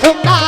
সোনা